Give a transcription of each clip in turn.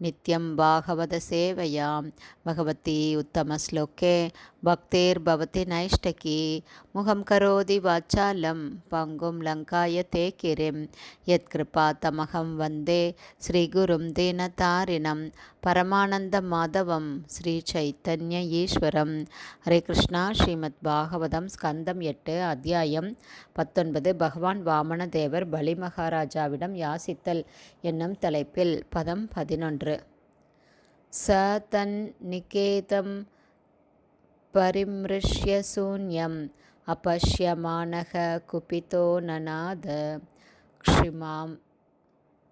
நித்யம் பாகவத சேவையாம் பகவதி உத்தமஸ்லோகே பக்தேர்பவதி நைஷ்டகி முகம் கரோதி வாச்சாலம் பங்கும் லங்காய தேக்கிரிம் கிரிம் யத்கிருபா தமகம் வந்தே ஸ்ரீகுரும் தீனதாரிணம் பரமானந்த மாதவம் ஸ்ரீ சைத்தன்ய ஈஸ்வரம் ஹரே கிருஷ்ணா ஸ்ரீமத் பாகவதம் ஸ்கந்தம் எட்டு அத்தியாயம் பத்தொன்பது பகவான் வாமன தேவர் பலி மகாராஜாவிடம் யாசித்தல் என்னும் தலைப்பில் பதம் பதினொன்று. ச தன் நிகேதம் परिमृश्य शून्यम् अपश्यमानः कुपितो ननाद क्षिमां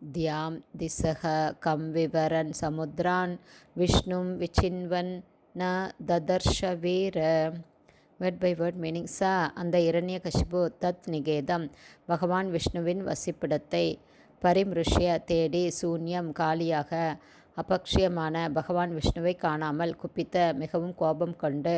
द्यां दिशः कं विवरन् समुद्रान् विष्णुं विचिन्वन् न ददर्श वीर வேர்ட் பை வேர்ட் மீனிங் ச அந்த இரண்ய கசிபு தத் நிகேதம் பகவான் விஷ்ணுவின் வசிப்பிடத்தை பரிமிருஷ்ய தேடி சூன்யம் காலியாக அபக்ஷியமான பகவான் விஷ்ணுவை காணாமல் குப்பித்த மிகவும் கோபம் கொண்டு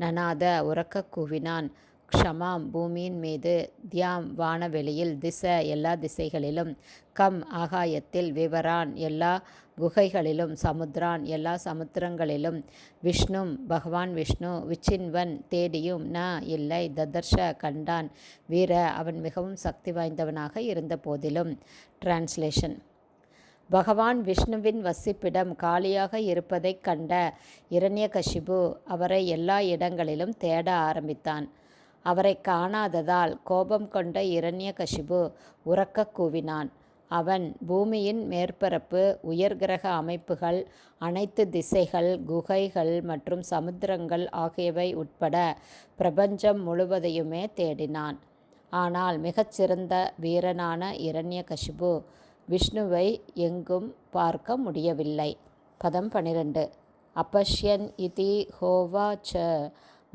நனாத உறக்க கூவினான். க்ஷமாம் பூமியின் மீது தியாம் வானவெளியில் திச எல்லா திசைகளிலும் கம் ஆகாயத்தில் விவரான் எல்லா குகைகளிலும் சமுத்திரான் எல்லா சமுத்திரங்களிலும் விஷ்ணும் பகவான் விஷ்ணு விச்சின்வன் தேடியும் ந இல்லை ததர்ஷ கண்டான் வீர அவன் மிகவும் சக்தி வாய்ந்தவனாக இருந்த போதிலும். டிரான்ஸ்லேஷன் பகவான் விஷ்ணுவின் வசிப்பிடம் காலியாக இருப்பதைக் கண்ட இரண்யகசிபு அவரை எல்லா இடங்களிலும் தேட ஆரம்பித்தான். அவரை காணாததால் கோபம் கொண்ட இரண்யகசிபு உறக்க கூவினான். அவன் பூமியின் மேற்பரப்பு உயர்கிரக அமைப்புகள் அனைத்து திசைகள் குகைகள் மற்றும் சமுத்திரங்கள் ஆகியவை உட்பட பிரபஞ்சம் முழுவதையுமே தேடினான். ஆனால் மிகச்சிறந்த வீரனான இரண்யகசிபு விஷ்ணுவை எங்கும் பார்க்க முடியவில்லை. பதம் பனிரெண்டு. அப்பஷ்யன் இதி ஹோவாச்ச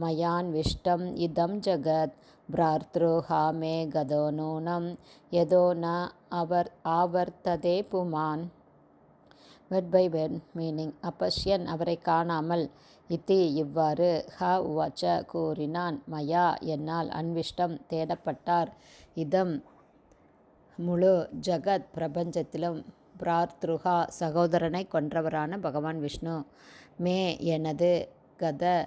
மயான் விஷ்டம் இதம் ஜகத் பிரார்த்ருஹாமே கதோ நூனம் எதோ ந அவர் ஆவர்த்ததே புமான். வெட் பை வெட் மீனிங் அப்பஷ்யன் அவரை காணாமல் இத்தி இவ்வாறு ஹ உவச்ச கூறினான். மயா என்னால் அன்விஷ்டம் தேடப்பட்டார். இதம் முழு ஜகத் பிரபஞ்சத்திலும் பிரார்த்ருகா சகோதரனை கொன்றவரான பகவான் விஷ்ணு. மே எனது கத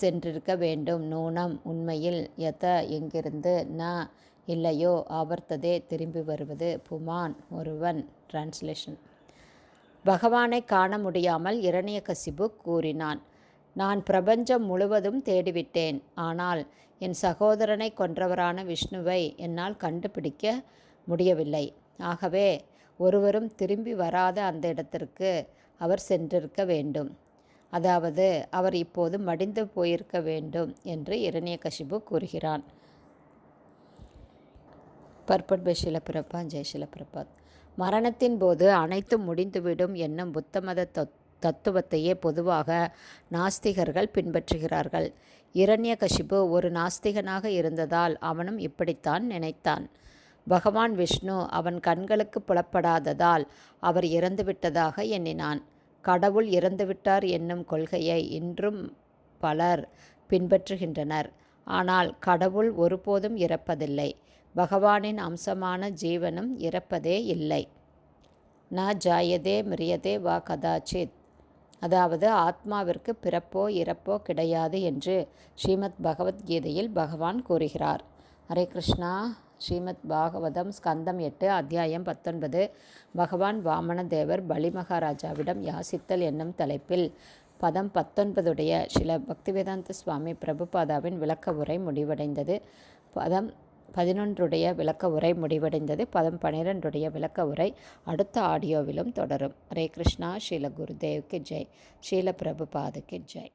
சென்றிருக்க வேண்டும். நூனம் உண்மையில் எத எங்கிருந்து ந இல்லையோ ஆவர்த்ததே திரும்பி வருவது. புமான் ஒருவன். டிரான்ஸ்லேஷன் பகவானை காண முடியாமல் இரணியகசிபு கூறினான். நான் பிரபஞ்சம் முழுவதும் தேடிவிட்டேன். ஆனால் என் சகோதரனை கொன்றவரான விஷ்ணுவை என்னால் கண்டுபிடிக்க முடியவில்லை. ஆகவே ஒருவரும் திரும்பி வராத அந்த இடத்திற்கு அவர் சென்றிருக்க வேண்டும். அதாவது அவர் இப்போது மடிந்து போயிருக்க வேண்டும் என்று இரணியகசிபு கூறுகிறான். பர்பட் பை ஷிலப்பிரபா ஜெய் ஷிலப்பிரபாத் மரணத்தின் போது அனைத்தும் முடிந்துவிடும் என்னும் புத்தமத தத்துவத்தையே பொதுவாக நாஸ்திகர்கள் பின்பற்றுகிறார்கள். இரண்யகசிபு ஒரு நாஸ்திகனாக இருந்ததால் அவனும் இப்படித்தான் நினைத்தான். பகவான் விஷ்ணு அவன் கண்களுக்கு புலப்படாததால் அவர் இறந்துவிட்டதாக எண்ணினான். கடவுள் இறந்துவிட்டார் என்னும் கொள்கையை இன்றும் பலர் பின்பற்றுகின்றனர். ஆனால் கடவுள் ஒருபோதும் இறப்பதில்லை. பகவானின் அம்சமான ஜீவனும் இறப்பதே இல்லை. ந ஜாயதே மிரியதே வா கதாச்சித். அதாவது ஆத்மாவிற்கு பிறப்போ இறப்போ கிடையாது என்று ஸ்ரீமத் பகவத்கீதையில் பகவான் கூறுகிறார். ஹரே கிருஷ்ணா. ஸ்ரீமத் பாகவதம் ஸ்கந்தம் எட்டு அத்தியாயம் பத்தொன்பது. பகவான் வாமன தேவர் பலி மகாராஜாவிடம் யாசித்தல் என்னும் தலைப்பில் பதம் பத்தொன்பதுடைய சில பக்திவேதாந்த சுவாமி பிரபுபாதாவின் விளக்க உரை முடிவடைந்தது. பதம் பதினொன்றுடைய விளக்க உரை முடிவடைந்தது. பதம் பனிரெண்டுடைய விளக்க உரை அடுத்த ஆடியோவிலும் தொடரும். ஹரே கிருஷ்ணா. ஸ்ரீல குருதேவ்க்கு ஜெய். ஸ்ரீல பிரபுபாதுக்கு ஜெய்.